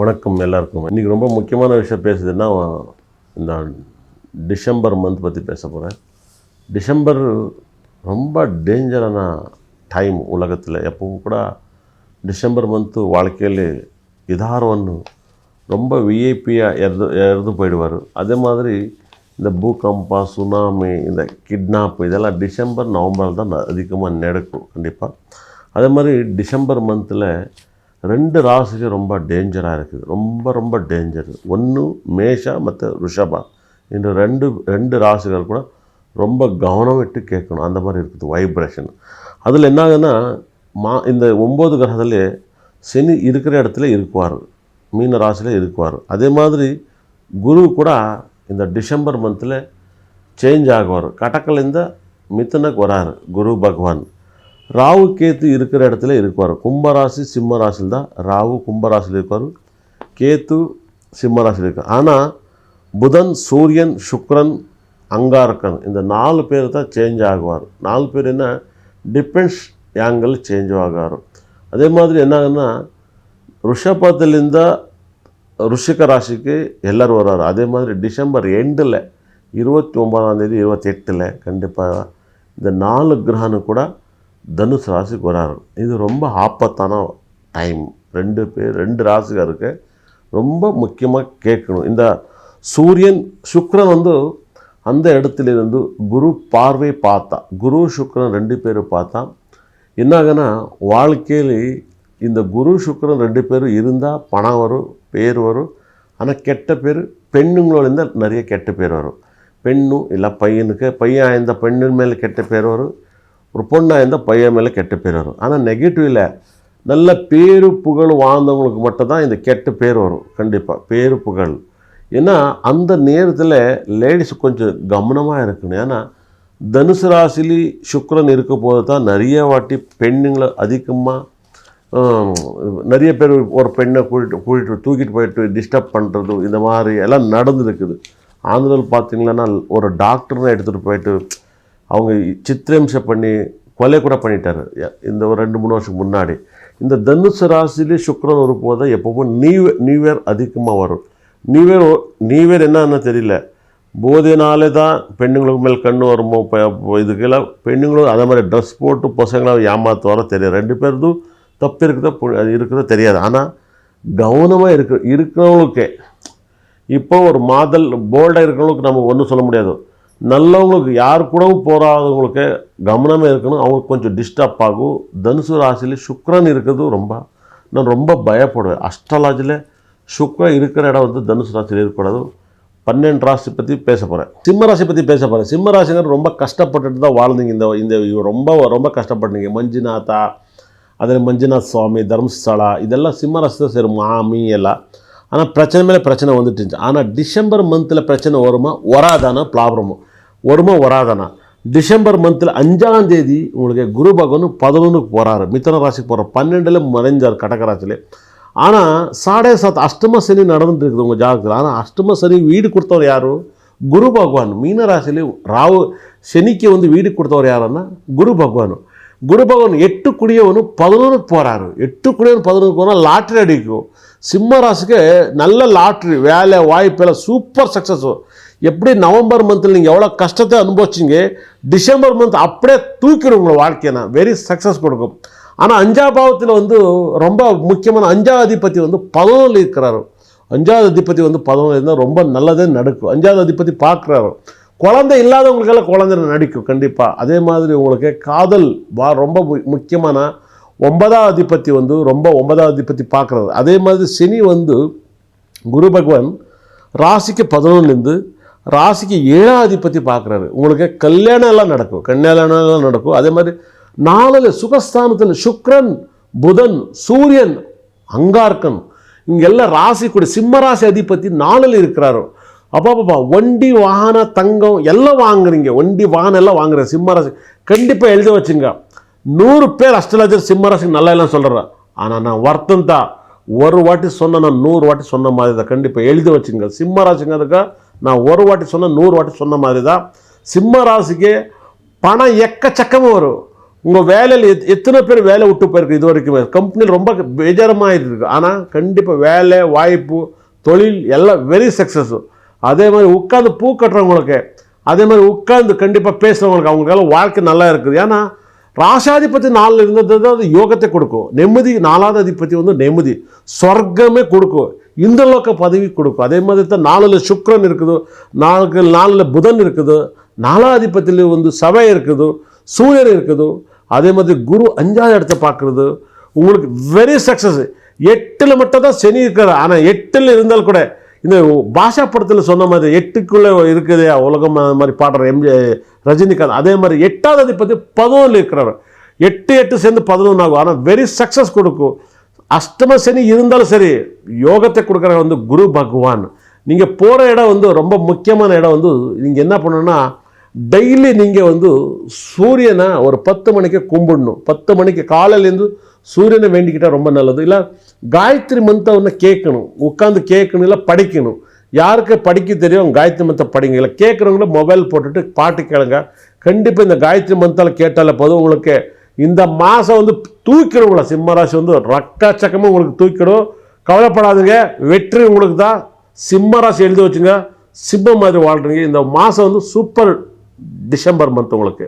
வணக்கம் எல்லாருக்கும். இன்றைக்கி ரொம்ப முக்கியமான விஷயம் பேசுதுன்னா இந்த டிசம்பர் மந்த் பற்றி பேச போகிறேன் டிசம்பர் ரொம்ப டேஞ்சரான டைம் உலகத்தில். எப்போவும் கூட டிசம்பர் மந்த்து வாழ்க்கையில் இதார் ஒன்று ரொம்ப விஐபியாக இறந்து இறந்து போயிடுவார். அதே மாதிரி இந்த பூகம்பா சுனாமி இந்த கிட்னாப் இதெல்லாம் டிசம்பர் நவம்பரில் தான் அதிகமாக நடக்கும் கண்டிப்பாக அதே மாதிரி டிசம்பர் மந்தில் ரெண்டு ராசிக்கு ரொம்ப டேஞ்சராக இருக்குது. ரொம்ப ரொம்ப டேஞ்சர் ஒன்று மேஷா மற்ற ரிஷபா இந்த ரெண்டு ரெண்டு ராசிகள் கூட ரொம்ப கவனம் விட்டு கேட்கணும். அந்த மாதிரி இருக்குது வைப்ரேஷன் அதில் என்ன ஆகுதுன்னா மா இந்த ஒம்பது கிரகத்திலே சனி இருக்கிற இடத்துல இருக்குவார் மீன ராசியில் இருக்குவார் அதே மாதிரி குரு கூட இந்த டிசம்பர் மந்தில் சேஞ்ச் ஆகுவார். கடக்கலேருந்து மித்தனுக்கு வராரு. குரு பகவான். ராகு கேத்து இருக்கிற இடத்துல இருப்பார். கும்பராசி சிம்ம ராசியில் தான் ராகு கும்பராசியில் இருப்பார். கேத்து சிம்மராசியில் இருக்கார். ஆனால் புதன் சூரியன் சுக்ரன் அங்காரக்கன் இந்த நாலு பேர் தான் சேஞ்ச் ஆகுவார். நாலு பேர் என்ன? டிபெண்ட்ஸ் ஆங்கிள் சேஞ்ச் ஆகுவார் அதே மாதிரி என்னாகுன்னா ரிஷபத்துலேருந்து ருஷிக ராசிக்கு எல்லோரும் வர்றாரு அதே மாதிரி டிசம்பர் எண்டில் இருபத்தி ஒம்பதாம் தேதி இருபத்தி எட்டில் கண்டிப்பாக இந்த நாலு கிரகனும் கூட தனுஷ் ராசிக்கு வராரு. இது ரொம்ப ஆபத்தான டைம் ரெண்டு பேர் ரெண்டு ராசிக்காருக்கு ரொம்ப முக்கியமாக கேட்கணும். இந்த சூரியன் சுக்ரன் வந்து அந்த இடத்துலேருந்து குரு பார்வை பார்த்தா குரு சுக்ரன் ரெண்டு பேரும் பார்த்தா என்னாகனா வாழ்க்கையில் இந்த குரு சுக்ரன் ரெண்டு பேரும் இருந்தால் பணம் வரும் பேர் வரும். ஆனால் கெட்ட பேர் பெண்ணுங்களோட இருந்தால் நிறைய கெட்ட பேர் வரும். பெண்ணும் இல்லை பையனுக்கு பையன் இந்த பெண்ணின் மேலே கெட்ட பேர் வரும். ஒரு பொண்ணாக இருந்தால் பையன் மேலே கெட்ட பேர் வரும். ஆனால் நெகட்டிவில் நல்ல பேரு புகழ் வாழ்ந்தவங்களுக்கு மட்டும்தான் இந்த கெட்ட பேர் வரும். கண்டிப்பாக பேரு புகழ். ஏன்னா அந்த நேரத்தில் லேடிஸ் கொஞ்சம் கவனமாக இருக்கணும். ஏன்னா தனுசு ராசிலி சுக்கரன் இருக்க போது தான் நிறைய வாட்டி பெண்ணுங்களை அதிகமாக நிறைய பேர் ஒரு பெண்ணை கூட்டிட்டு கூட்டிட்டு தூக்கிட்டு போயிட்டு டிஸ்டர்ப் பண்ணுறது இந்த மாதிரி எல்லாம் நடந்துருக்குது. ஆந்திராவில் பார்த்தீங்கன்னா ஒரு டாக்டர்னு எடுத்துகிட்டு போயிட்டு அவங்க சித்திரம்சம் பண்ணி கொலை கூட பண்ணிட்டார். இந்த ஒரு ரெண்டு மூணு வருஷம் முன்னாடி. இந்த தனுசு ராசிலே ஒரு வரும்போது எப்பவும் நியூ நியூ இயர் அதிகமாக வரும். நியூ இயர் நியூ இயர் என்னன்னு தெரியல. போதைனாலே தான் பெண்ணுங்களுக்கு மேல் கண்ணு வருமோ இப்போ இதுக்கெல்லாம் பெண்ணுங்களும் அதே மாதிரி ட்ரெஸ் போட்டு பசங்களை வர தெரியாது. ரெண்டு பேருந்தும் தப்பு இருக்குதோ அது இருக்குதோ தெரியாது. ஆனால் கவனமாக இருக்கு இருக்கிறவங்களுக்கே. இப்போ ஒரு மாதல் போல்டாக இருக்கிறவங்களுக்கு நம்ம ஒன்றும் சொல்ல முடியாது. நல்லவங்களுக்கு யார் கூடவும் போராதவங்களுக்கு கவனமே இருக்கணும். அவங்களுக்கு கொஞ்சம் டிஸ்டர்ப் ஆகும். தனுசு ராசியில் சுக்ரன் இருக்கிறது ரொம்ப நான் ரொம்ப பயப்படுவேன். அஸ்ட்ராலஜியில் சுக்ரன் இருக்கிற இடம் வந்து தனுசு ராசியில் இருக்கக்கூடாது. பன்னெண்டு ராசி பற்றி பேச போகிறேன் சிம்ம ராசி பற்றி பேச போகிறேன் சிம்ம ராசினர் ரொம்ப கஷ்டப்பட்டுட்டு தான் வாழ்ந்தீங்க. இந்த இந்த ரொம்ப ரொம்ப கஷ்டப்பட்டீங்க. மஞ்சுநாதா அதில் மஞ்சுநாத் சுவாமி தர்மஸ்தலா இதெல்லாம் சிம்ம ராசி தான் சேரும். மாமி எல்லாம். ஆனால் பிரச்சனை மேலே பிரச்சனை வந்துட்டு இருந்துச்சு. ஆனால் டிசம்பர் மந்தில் பிரச்சனை வருமா? வராதான ப்ராப்ளமும் வருமா வராதானா டிசம்பர் மந்தில் அஞ்சாம் தேதி உங்களுக்கு குரு பகவான் பதினொன்றுக்கு போகிறாரு மித்தன ராசிக்கு போகிறார் பன்னெண்டில் மறைஞ்சார் கடக ராசியில் ஆனால் சாடே சாத் அஷ்டம சனி நடந்துட்டு இருக்குது உங்கள் ஜாதகத்தில் ஆனால் அஷ்டம சனி வீடு கொடுத்தவர் யாரு குரு பகவான் மீன ராசியிலே ராவு சனிக்கு வந்து வீடு கொடுத்தவர் யாருன்னா குரு பகவான் குரு பகவான் எட்டு குடியவனு பதினொன்றுக்கு போகிறாரு எட்டு குடியவன் பதினொன்றுக்கு போனால் லாட்ரி அடிக்கும் சிம்ம ராசிக்கு நல்ல லாட்ரி வேலை வாய்ப்பெல்லாம் சூப்பர் சக்ஸஸ் எப்படி நவம்பர் மந்தில் நீங்கள் எவ்வளோ கஷ்டத்தை அனுபவிச்சிங்க டிசம்பர் மந்த் அப்படியே தூக்கிடும் உங்களை வாழ்க்கையை நான். வெரி சக்ஸஸ் கொடுக்கும் ஆனால் அஞ்சா பாவத்தில் வந்து ரொம்ப முக்கியமான அஞ்சாவது அதிபதி வந்து பதினொன்றில் இருக்கிறாரு. அஞ்சாவது அதிபதி வந்து பதினொன்று இருந்தால் ரொம்ப நல்லதே நடக்கும். அஞ்சாவது அதிபதி பார்க்குறாரு. குழந்தை இல்லாதவங்களுக்கெல்லாம் குழந்தை நடிக்கும் கண்டிப்பாக அதே மாதிரி உங்களுக்கு காதல் வா ரொம்ப மு- முக்கியமான ஒன்பதாவது அதிபதி வந்து ரொம்ப ஒன்பதாம் அதிபதி பார்க்குறாரு. அதே மாதிரி சனி வந்து குரு பகவான் ராசிக்கு பதினொன்றுலேருந்து ராசிக்கு ஏழாதிபத்தி பார்க்குறாரு. உங்களுக்கு கல்யாணம் எல்லாம் நடக்கும். கல்யாணம் எல்லாம் நடக்கும். அதே மாதிரி நாளில் சுகஸ்தானத்தில் சுக்ரன் புதன் சூரியன் அங்கார்க்கன். இங்கெல்லாம் ராசி கூட சிம்ம ராசி அதிபதி நாளில் இருக்கிறாரு. அப்பாப்பா வண்டி வாகன தங்கம் எல்லாம் வாங்குறீங்க. வண்டி வாகனம் எல்லாம் வாங்குற சிம்மராசி கண்டிப்பாக எழுத வச்சுங்க. நூறு பேர் அஷ்டலாஜர் சிம்மராசிக்கு நல்லா எல்லாம் சொல்கிறேன் ஆனால் நான் வருத்தம் தான் ஒரு வாட்டி சொன்ன நான் நூறு வாட்டி சொன்ன மாதிரி தான். கண்டிப்பாக எழுதி வச்சுங்க. சிம்மராசிங்கிறதுக்காக நான் ஒரு வாட்டி சொன்ன நூறு வாட்டி சொன்ன மாதிரி தான் சிம்ம ராசிக்கு பணம் எக்கச்சக்கமாக வரும். உங்கள் வேலையில் எத் எத்தனை பேர் வேலை விட்டு போயிருக்கு இது வரைக்குமே? கம்பெனியில் ரொம்ப பேஜாரமாக இருக்குது ஆனால் கண்டிப்பாக வேலை வாய்ப்பு தொழில் எல்லாம் வெரி சக்ஸஸ் அதே மாதிரி உட்காந்து பூ கட்டுறவங்களுக்கு அதே மாதிரி உட்காந்து கண்டிப்பாக பேசுகிறவங்களுக்கு அவங்களுக்கெல்லாம் வாழ்க்கை நல்லா இருக்குது. ஏன்னா ராசாதிபதி நாளில் இருந்தது தான் அது யோகத்தை கொடுக்கும். நிம்மதி நாலாவது அதிபதி வந்து நிம்மதி. சொர்க்கமே கொடுக்கும். இந்த லோக பதவி கொடுக்கும். அதே மாதிரி தான் நாலில் சுக்ரன் இருக்குது நாளுக்கு நாலில் புதன் இருக்குது நாலாதிபத்தியில் வந்து சபை இருக்குது சூரியன் இருக்குது. அதே மாதிரி குரு அஞ்சாவது இடத்த பார்க்குறது. உங்களுக்கு வெரி சக்ஸஸ் எட்டில் மட்டும் தான் சனி இருக்கிறது ஆனால் எட்டில் இருந்தால் கூட இந்த பாஷா படத்தில் சொன்ன மாதிரி எட்டுக்குள்ளே இருக்குது உலகம் மாதிரி பாடுற எம்ஜி ரஜினிகாந்த். அதே மாதிரி எட்டாவது அதிபதி பதினொன்று இருக்கிறவர் எட்டு எட்டு சேர்ந்து பதினொன்று ஆகும் ஆனால் வெரி சக்ஸஸ் கொடுக்கும். அஷ்டம சனி இருந்தாலும் சரி யோகத்தை கொடுக்குற வந்து குரு பகவான். நீங்கள் போகிற இடம் வந்து ரொம்ப முக்கியமான இடம் வந்து நீங்கள் என்ன பண்ணணும்னா டெய்லி நீங்கள் வந்து சூரியனை ஒரு பத்து மணிக்கு கும்பிடணும். பத்து மணிக்கு காலையிலேருந்து சூரியனை வேண்டிக்கிட்டால் ரொம்ப நல்லது. இல்லை காயத்ரி மந்த்தை ஒன்று கேட்கணும். உட்காந்து கேட்கணும் இல்லை படிக்கணும். யாருக்கு படிக்க தெரியும் காயத்ரி மந்திரம் படிங்க. இல்லை கேட்குறவங்கள மொபைல் போட்டுட்டு பாட்டு கேளுங்க. கண்டிப்பாக இந்த காயத்ரி மந்தில் கேட்டாலே போதும். உங்களுக்கு இந்த மாதம் வந்து தூக்கிடுங்களா சிம்மராசி வந்து ரக்கச்சக்கமாக உங்களுக்கு தூக்கிடும். கவலைப்படாதீங்க. வெற்றி உங்களுக்கு தான். சிம்மராசி எழுதி வச்சுங்க. சிம்ம மாதிரி வாழ்கிறீங்க இந்த மாதம் வந்து சூப்பர் டிசம்பர் மந்த் உங்களுக்கு.